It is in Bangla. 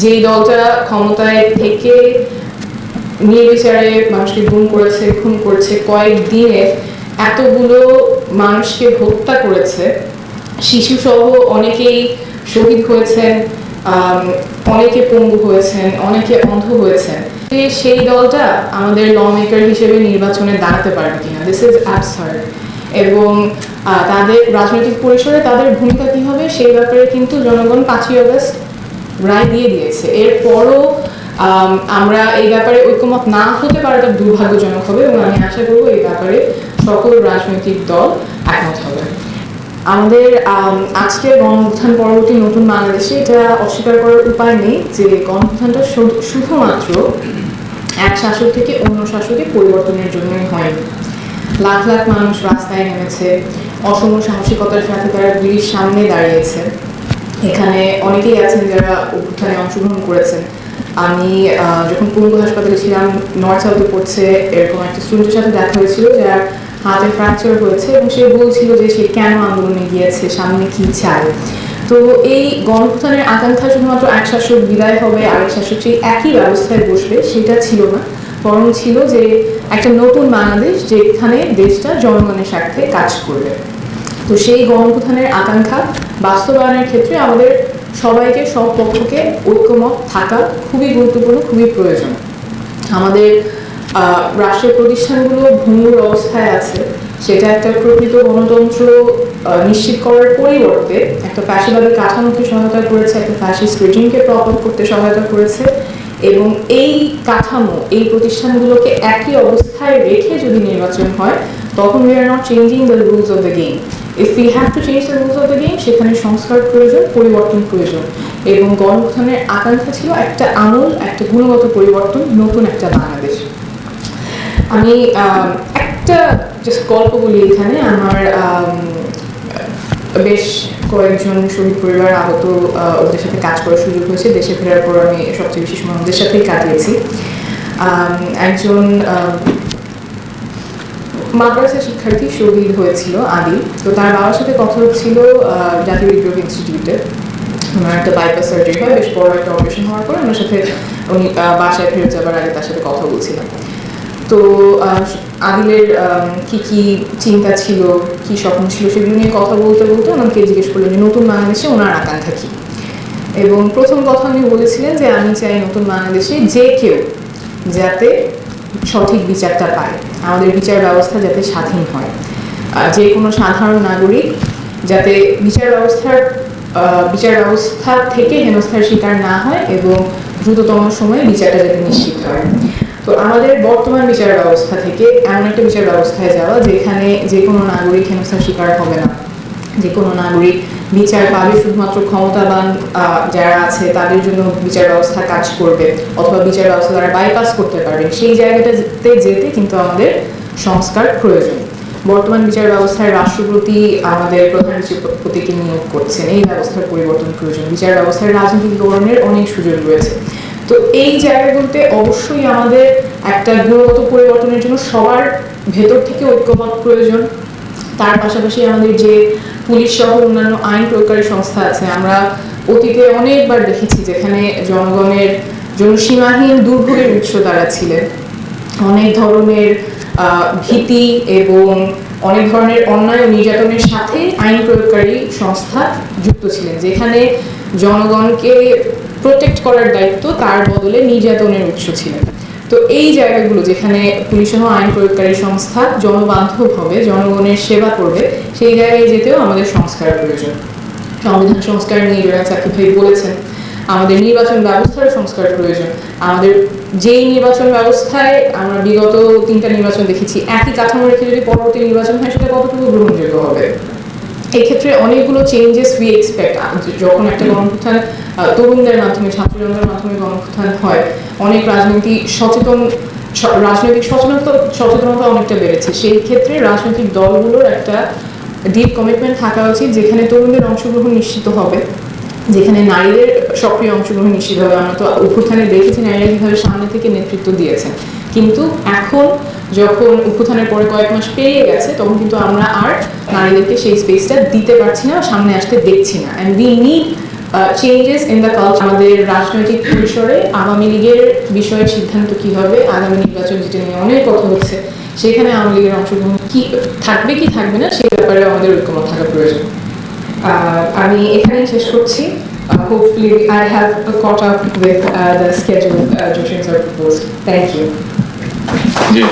যেই দলটা ক্ষমতায় থেকে নির্বিচারে মানুষকে গুম করেছে, খুন করেছে কয়েক দিনে এতগুলো মানুষকে হত্যা করেছে। শিশু সহ অনেকেই শহীদ হয়েছেন অনেকে পঙ্গু হয়েছেন, অনেকে অন্ধ হয়েছেন। সেই দলটা আমাদের ল মেকার হিসেবে নির্বাচনে দাঁড়াতে পারবে কিনা? দিস ইজ অ্যাবসার্ড এবং তাদের রাজনৈতিক পরিসরে তাদের ভূমিকা কি হবে সেই ব্যাপারে কিন্তু জনগণ পাঁচই আগস্ট রায় দিয়ে দিয়েছে। এরপরও আমরা এই ব্যাপারে ঐক্যমত না হতে পারাটা দুর্ভাগ্যজনক হবে এবং আমি আশা করব এই ব্যাপারে সকল রাজনৈতিক দল একমত হবে। আমাদের আম, আজকের গণঅভ্যুত্থান পরবর্তী নতুন বাংলাদেশে এটা অস্বীকার করার উপায় নেই যে গণঅভ্যুত্থানটা শু- শুধুমাত্র এক শাসক থেকে অন্য শাসকে পরিবর্তনের জন্যই হয়নি। লাখ লাখ মানুষ রাস্তায় নেমেছে অসম সাহসিকতার সাথে তারা ব্রিটিশ সামনে দাঁড়িয়েছে। এখানে অনেকেই আছেন যারা অভ্যুত্থানে অংশগ্রহণ করেছেন। আমি যখন পঙ্গু হাসপাতালে ছিলাম নর্থ সাউথে পড়ছে, এরকম একটা স্টুডেন্টের সাথে দেখা হয়েছিল, যার হাতে ফ্র্যাকচার হয়েছে এবং সে বলছিল যে সে কেন আন্দোলনে গিয়েছে, সামনে কি চায়। তো এই গণপ্রথানের আকাঙ্ক্ষা শুধুমাত্র এক শাসক বিদায় হবে, আরেক শাসক সেই একই ব্যবস্থায় বসবে, সেটা ছিল না। বরং ছিল যে একটা নতুন বাংলাদেশ, যেখানে দেশটা জনগণের স্বার্থে কাজ করবে। তো সেই গণপ্রথানের আকাঙ্ক্ষা বাস্তবায়নের ক্ষেত্রে আমাদের সবাইকে, সব পক্ষকে ঐক্যমত থাকা খুবই গুরুত্বপূর্ণ, খুবই প্রয়োজন। আমাদের রাষ্ট্রের প্রতিষ্ঠানগুলো ভঙ্গুর অবস্থায় আছে। সেটা একটা প্রকৃত গণতন্ত্র নিশ্চিত করার পরিবর্তে একটা ফ্যাসিবাদী কাঠামোকে সহায়তা করেছে, একটা ফ্যাসিস্ট রেজিমকে প্রপার করতে সহায়তা করেছে এবং এই কাঠামো, এই প্রতিষ্ঠানগুলোকে একই অবস্থায় রেখে যদি নির্বাচন হয়, তখন we are not changing the rules of the game if we have to change the rules of the game সেখানে সংস্কার প্রয়োজন, পরিবর্তন প্রয়োজন। এবং গণপ্রধানের আকাঙ্ক্ষা ছিল একটা আমূল একটা গুণগত পরিবর্তন, নতুন একটা বাংলাদেশ। আমি একটা জাস্ট গল্প বলি এখানে। আমার বেশ কয়েকজন শহীদ পরিবার আহত ওদের সাথে কাজ করার সুযোগ হয়েছে। দেশে ফেরার পর আমি সবচেয়ে বেশি সময় ওদের সাথেই কাটিয়েছি। একজন মাদ্রাসা শিক্ষার্থী শহীদ হয়েছিল আদি। তো তার বাবার সাথে কথা হচ্ছিল জাতীয় হৃদরোগ ইনস্টিটিউটে ওনার একটা বাইপাস সার্জারি হয়, বেশ বড় একটা অপারেশন হওয়ার পর ওনার সাথে উনি বাসায় ফেরত যাবার আগে তার সাথে কথা বলছিলাম। তো আদিলের কি কি চিন্তা ছিল, কি স্বপ্ন ছিল সেগুলো নিয়ে কথা বলতে বলতে ওনাকে জিজ্ঞেস করলেন যে, নতুন বাংলাদেশে ওনার আকাঙ্ক্ষা কি? এবং প্রথম কথা উনি বলেছিলেন যে, আমি চাই নতুন বাংলাদেশে যে কেউ যাতে সঠিক বিচারটা পায়। আমাদের বিচার ব্যবস্থা যাতে স্বাধীন হয়। যে কোনো সাধারণ নাগরিক যাতে বিচার ব্যবস্থার বিচার ব্যবস্থা থেকে হেনস্থার শিকার না হয় এবং দ্রুততম সময়ে বিচারটা যাতে নিশ্চিত হয়। তো আমাদের বর্তমান বিচার ব্যবস্থা থেকে এমন একটা বিচার ব্যবস্থায় যাওয়া যেখানে যে কোনো নাগরিক হেনস্থার শিকার হবে না। যে কোনো নাগরিক বিচার পাবে শুধুমাত্র ক্ষমতাবান যারা আছে, তাদের জন্য বিচার ব্যবস্থা কাজ করবে অথবা বিচার ব্যবস্থা তারা বাইপাস করতে পারবে। সেই জায়গাটাতে যেতে কিন্তু আমাদের সংস্কার প্রয়োজন। বর্তমান বিচার ব্যবস্থায় রাষ্ট্রপতি আমাদের প্রধান বিচারপতিকে নিয়োগ করছেন। এই ব্যবস্থার পরিবর্তন প্রয়োজন। বিচার ব্যবস্থায় রাজনীতিকরণের অনেক সুযোগ রয়েছে। তো এই জায়গাগুলোতে অবশ্যই আমাদের একটা গুণগত পরিবর্তনের জন্য সবার ভেতর থেকে ঐক্যমত প্রয়োজন। তার পাশাপাশি আমাদের যে পুলিশ সহ অন্যান্য আইন প্রয়োগকারী সংস্থা আছে। আমরা অতীতে অনেকবার দেখেছি যেখানে জনগণের জন্য সীমাহীন দুর্ভোগের উৎস তারা ছিলেন। অনেক ধরনের ভীতি এবং অনেক ধরনের অন্যায় নির্যাতনের সাথে আইন প্রয়োগকারী সংস্থা যুক্ত ছিলেন, যেখানে জনগণকে প্রোটেক্ট করার দায়িত্ব তার বদলে নির্যাতনের উৎস ছিলেন। তো এই জায়গাগুলো যেখানে পুলিশ সহ আইন প্রয়োগকারী সংস্থা জনবান্ধব হবে, জনগণের সেবা করবে, সেই জায়গায় যেতেও আমাদের সংস্কার প্রয়োজন। সংবিধান সংস্কার নিয়ে জোড়া চাকরি ভাই বলেছেন, আমাদের নির্বাচন ব্যবস্থার সংস্কার প্রয়োজন। আমাদের যেই নির্বাচন ব্যবস্থায় আমরা বিগত তিনটা নির্বাচন দেখেছি, একই কাঠামো রেখে যদি পরবর্তী নির্বাচন হয়, সেটা কতটুকু গ্রহণযোগ্য হবে? এক্ষেত্রে অনেকগুলো চেঞ্জেস উই এক্সপেক্ট যখন একটা গণপ্রথান তরুণদের মাধ্যমে ছাত্র জনতার মাধ্যমে গণপ্রথান হয় অনেক রাজনীতি সচেতন রাজনৈতিক সচেতনতা সচেতনতা অনেকটা বেড়েছে। সেই ক্ষেত্রে রাজনৈতিক দলগুলোর একটা ডিপ কমিটমেন্ট থাকা উচিত যেখানে তরুণদের অংশগ্রহণ নিশ্চিত হবে যেখানে নারীদের সক্রিয় অংশগ্রহণ নিশ্চিত হবে। আমরা তো অভ্যুত্থানে দেখেছি নারীরা কীভাবে সামনে থেকে নেতৃত্ব দিয়েছেন। কিন্তু এখন যখন অভ্যুত্থানের পরে কয়েক মাস পেরিয়ে গেছে তখন কিন্তু আমরা আর নারীদেরকে সেই স্পেসটা দিতে পারছি না সামনে আসতে দেখছি না। And we need changes in the culture আমাদের রাজনৈতিক পরিসরে আওয়ামী লীগের বিষয়ে সিদ্ধান্ত কি হবে আগামী নির্বাচন যেটা নিয়ে অনেক কথা হচ্ছে সেখানে আওয়ামী লীগের অংশগ্রহণ কি থাকবে কি থাকবে না সেই ব্যাপারে আমাদের ঐক্যমত থাকা প্রয়োজন। আহ, আমি এখানেই শেষ করছি। Hopefully I have caught up with the schedule জোশিন sir propose thank you ji.